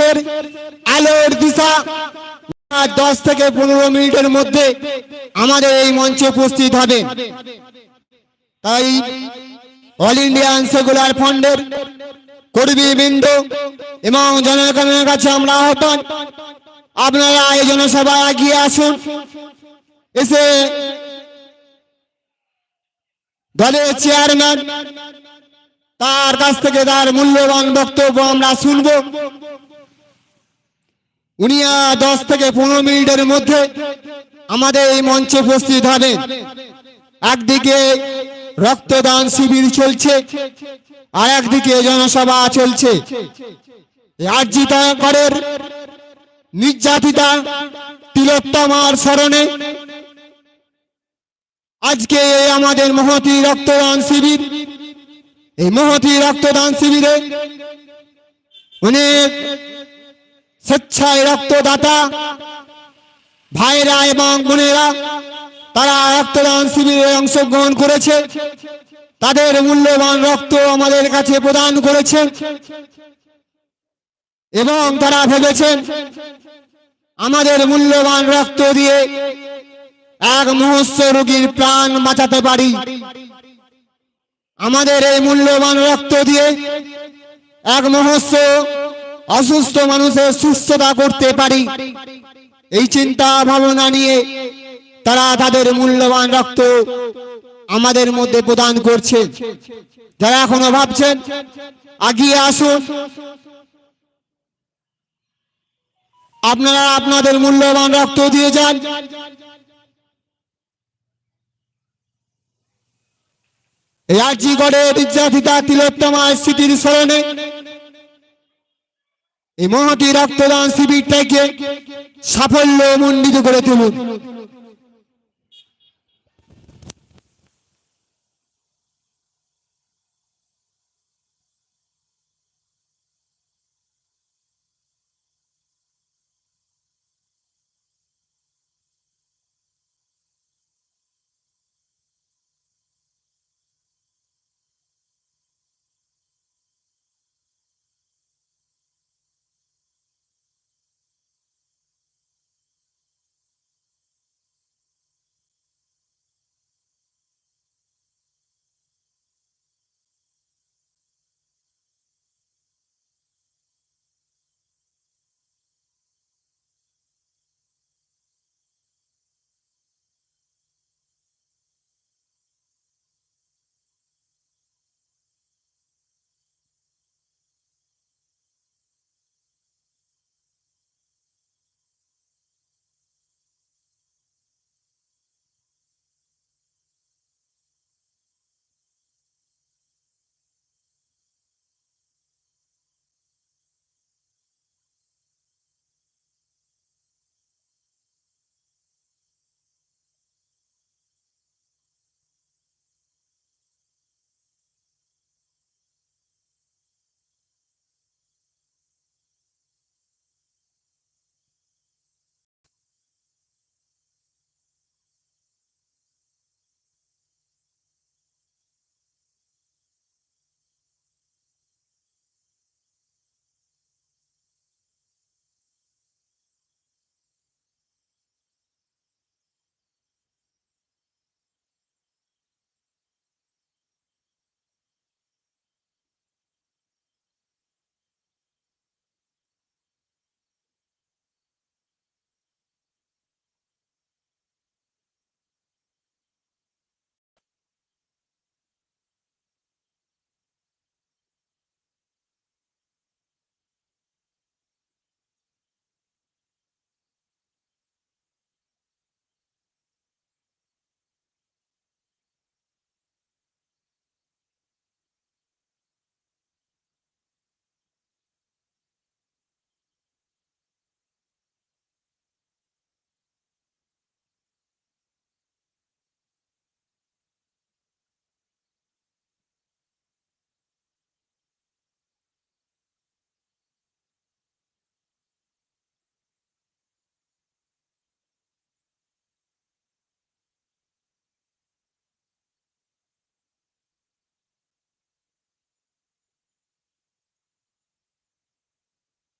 বাংলাদেশের আলোর দিশা দশ থেকে পনেরো মিনিটের মধ্যে আমাদের এই মঞ্চে উপস্থিত হবে। তাই অল ইন্ডিয়ান সেকুলার ফান্ডের কর্মী বৃন্দ এবং জনগণের কাছে আমরা আহ্বান, আপনারা এই জনসভায় এগিয়ে আসুন। এসে দলের চেয়ারম্যান তার কাছ থেকে তার মূল্যবান বক্তব্য আমরা শুনব। উনি দশ থেকে পনেরো মিনিটের মধ্যে আমাদের এই মঞ্চে উপস্থিত হবেন। একদিকে রক্তদান শিবির চলছে, আর একদিকে জনসভা চলছে। করের নির্যাতিতা তিলোত্তমার স্মরণে আজকে আমাদের মহতি রক্তদান শিবির, এই মহতি রক্তদান শিবিরে অনেক স্বেচ্ছায় রক্তদাতা, ভাইরা এবং বোনেরা, তারা রক্তদান শিবিরে অংশগ্রহণ করেছে। তাদের মূল্যবান রক্ত আমাদের কাছে প্রদান করেছে। এবং তারা ভেবেছেন আমাদের মূল্যবান রক্ত দিয়ে এক মুহূর্ত রোগীর প্রাণ বাঁচাতে পারি। আমাদের এই মূল্যবান রক্ত দিয়ে এক মুহূর্ত অসুস্থ মানুষের সুস্থতা করতে পারি। এই চিন্তা ভাবনা নিয়ে তারা তাদের মূল্যবান রক্ত আমাদের মধ্যে প্রদান করছে। যারা এখনও ভাবছেন, আগিয়ে আসুন। আপনারা আপনাদের মূল্যবান রক্ত দিয়ে যান। গড়ে নির্যাতিতা তিলোত্তমা স্মৃতির স্মরণে এই মহতি রক্তদান শিবিরটাকে সাফল্য মণ্ডিত করে তুলুন।